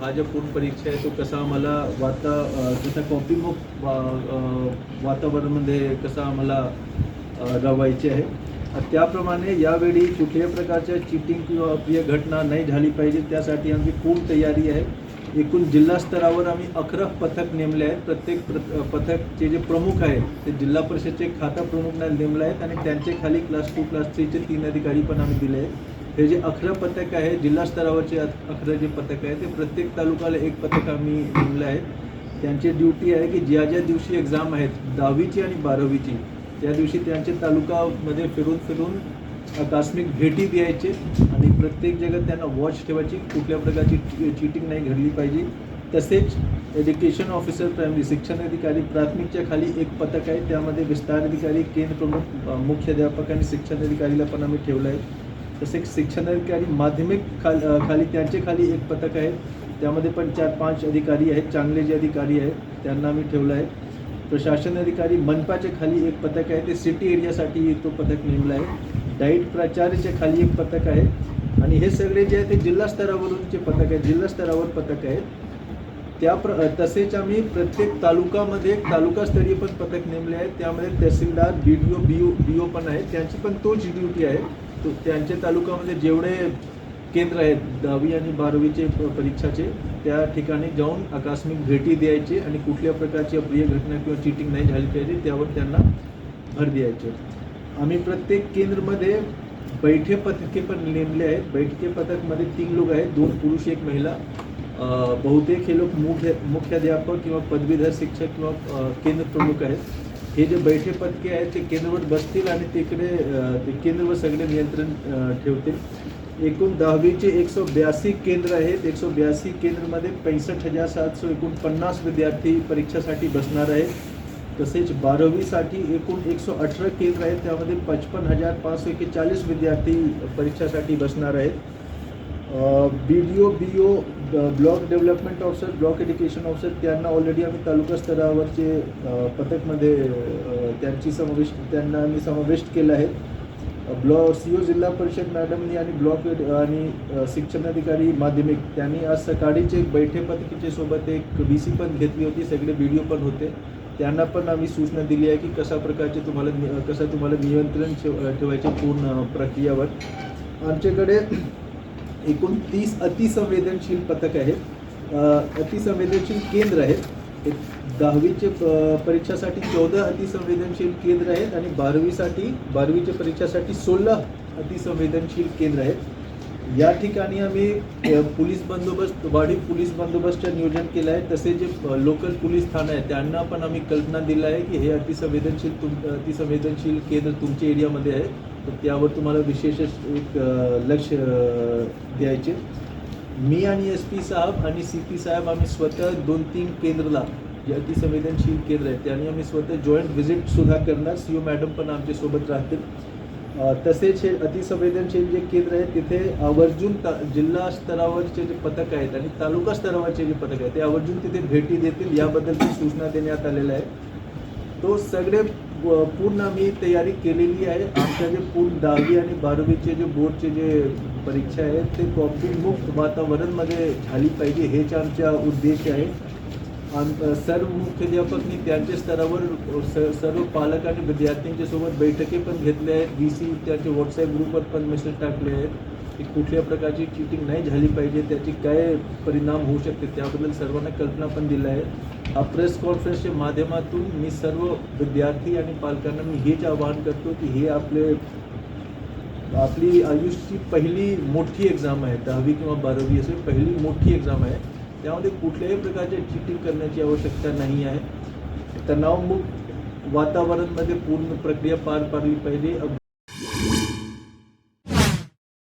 हा जो पूर्ण परीक्षा आहे तो कसा आम्हाला वाता अ, कसा कॉपीमुक्त वातावरणामध्ये कसा आम्हाला अ, आहे. त्याप्रमाणे यावेळी कुठल्याही प्रकारच्या चिटिंग किंवा अप्रिय घटना नाही झाली पाहिजे त्यासाठी आमची पूर्ण तयारी आहे. एकूण जिल्हा स्तरावर आम्ही अकरा पथक नेमले आहेत. प्रत्येक प्र पथकचे जे प्रमुख आहेत ते जिल्हा परिषदचे खाता प्रमुख नेमले आहेत आणि त्यांचे खाली क्लास टू क्लास थ्रीचे तीन अधिकारी पण आम्ही दिले आहेत. हे जे अकरा पथक आहे जिल्हा स्तरावरचे अकरा जे पथक आहे ते प्रत्येक तालुक्याला एक पथक आम्ही नेमलं आहे. त्यांची ड्युटी आहे की ज्या ज्या दिवशी एक्झाम आहेत दहावीची आणि बारावीची त्या दिवशी त्यांचे तालुकामध्ये फिरून फिरून आकस्मिक भेटी द्यायचे आणि प्रत्येक जगात त्यांना वॉच ठेवायची कुठल्या प्रकारची चिटिंग नाही घडली पाहिजे. तसेच एज्युकेशन ऑफिसर प्रायमरी शिक्षण अधिकारी प्राथमिकच्या खाली एक पथक आहे त्यामध्ये विस्तार अधिकारी केंद्र प्रमुख मुख्याध्यापक आणि शिक्षण अधिकारीला पण आम्ही ठेवलं आहे. तसेच शिक्षण अधिकारी माध्यमिक खाल खाली त्यांचे खाली एक पथक आहे. त्यामध्ये पण चार पाच अधिकारी आहेत. चांगले जे अधिकारी आहेत त्यांना आम्ही ठेवलं आहे. प्रशासन अधिकारी मनपाच्या खाली एक पथक आहे. ते सिटी एरियासाठी तो पथक नेमला आहे. डाईट प्राचार्यच्या खाली एक पथक आहे. आणि हे सगळे जे आहे ते जिल्हा स्तरावरूनचे पथक आहेत जिल्हा स्तरावर पथक आहेत. त्या प्र तसेच आम्ही प्रत्येक तालुकामध्ये तालुकास्तरीय पण पथक नेमले आहेत त्यामध्ये तहसीलदार बी डी ओ बी ओ बी ओ पण आहेत त्यांची पण तोच ड्युटी आहे. त्यांच्या तालुक्यामध्ये जेवढे केंद्र आहेत दहावी आणि बारावीचे प- परीक्षाचे त्या ठिकाणी जाऊन आकस्मिक भेटी द्यायची आणि कुठल्या प्रकारची अप्रिय घटना किंवा चिटिंग नाही झाली पाहिजे त्यावर त्यांना भर द्यायचे. आम्ही प्रत्येक केंद्रमध्ये बैठे पथके पण नेमले आहेत. बैठके पथकमध्ये तीन लोक आहेत दोन पुरुष एक महिला. बहुतेक हे लोक मुख्य मुख्याध्यापक किंवा पदवीधर शिक्षक किंवा केंद्र प्रमुख आहेत. हे जे बैठे पथके आहेत ते केंद्रवर बसतील आणि तिकडे ते केंद्रवर सगळे नियंत्रण ठेवतील. एकूण दहावीचे एकशे ब्याऐंशी केंद्र आहेत. एकशे ब्याऐंशी केंद्रमध्ये पैसष्ट हजार सातशे एकूण पन्नास विद्यार्थी परीक्षासाठी बसणार आहेत. तसेच बारावीसाठी एकूण एकशे अठरा केंद्र आहेत. त्यामध्ये पचपन हजार पाचशे एक्केचाळीस विद्यार्थी परीक्षासाठी बसणार आहेत. B D O B O block development officer block education officer त्यांना ऑलरेडी आम्ही तालुका स्तरावरचे पथकमध्ये त्यांची समाविष्ट त्यांना आम्ही समाविष्ट केलं आहे. ब्लॉक सी ओ जिल्हा परिषद मॅडमनी आणि ब्लॉक आणि शिक्षणाधिकारी शिक्षण अधिकारी माध्यमिक त्यांनी आज सकाळीच एक बैठे पथकीच्या सोबत एक बी सी पण घेतली होती सगळे व्हिडिओ पण होते. त्यांना पण आम्ही सूचना दिली आहे की कशा प्रकारचे तुम्हाला कसं तुम्हाला नियंत्रण ठेव ठेवायचे पूर्ण प्रक्रियावर. आमच्याकडे एकूण तीस अतिसंवेदनशील पथक आहेत. अतिसंवेदनशील केंद्र आहेत. एक दहावीचे परीक्षासाठी चौदा अतिसंवेदनशील केंद्र आहेत आणि बारावीसाठी बारावीच्या परीक्षासाठी सोळा अतिसंवेदनशील केंद्र आहेत. या ठिकाणी आम्ही पोलीस बंदोबस्त वाढीव पोलीस बंदोबस्तचं नियोजन केलं आहे. तसे जे लोकल पोलीस ठाणं आहे त्यांना पण आम्ही कल्पना दिला आहे की हे अतिसंवेदनशील तुम अतिसंवेदनशील केंद्र तुमच्या एरियामध्ये आहे. तर त्यावर तुम्हाला विशेष एक लक्ष द्यायचे. मी आणि एस पी साहेब आणि सी पी साहेब आम्ही स्वतः दोन तीन केंद्रला जे अतिसंवेदनशील केंद्र आहेत त्याने आम्ही स्वतः जॉईंट व्हिजिट सुद्धा करणार. सी ओ मॅडम पण आमच्यासोबत राहतील. तसेच हे अतिसंवेदनशील जे केंद्र आहे तिथे आवर्जून ता जिल्हा स्तरावरचे जे पथक आहेत आणि तालुका स्तरावरचे जे पथक आहेत ते आवर्जून तिथे भेटी देतील. याबद्दलची सूचना देण्यात आलेल्या आहे तो सगळे पूर्ण आम्ही तयारी केलेली आहे. आमच्या जे पूर्ण दहावी आणि बारावीचे जे बोर्डचे जे परीक्षा आहेत ते कॉपीमुक्त वातावरणमध्ये झाली पाहिजे हेच आमचा उद्देश आहे. आम सर्व मुख्याध्यापकनी त्यांच्या स्तरावर स- सर्व पालक आणि विद्यार्थ्यांच्या सोबत बैठकी पण घेतल्या आहेत. डी सी त्यांचे व्हॉट्सअप ग्रुपवर पण मेसेज टाकले आहेत. की कुठल्या प्रकारची चिटिंग नाही झाली पाहिजे त्याचे काय परिणाम होऊ शकते त्याबद्दल सर्वांना कल्पना पण दिल्या आहेत हा प्रेस कॉन्फरन्सच्या माध्यमातून मी सर्व विद्यार्थी आणि पालकांना मी हेच आवाहन करतो की हे आपले आपली आयुष्याची पहिली मोठी एक्झाम आहे दहावी किंवा बारावी असे पहिली मोठी एक्झाम आहे. त्यामध्ये कुठल्याही प्रकारचे चिटिंग करण्याची आवश्यकता नाही आहे. तणावमुक्त वातावरणमध्ये पूर्ण प्रक्रिया पार पाडली पाहिजे.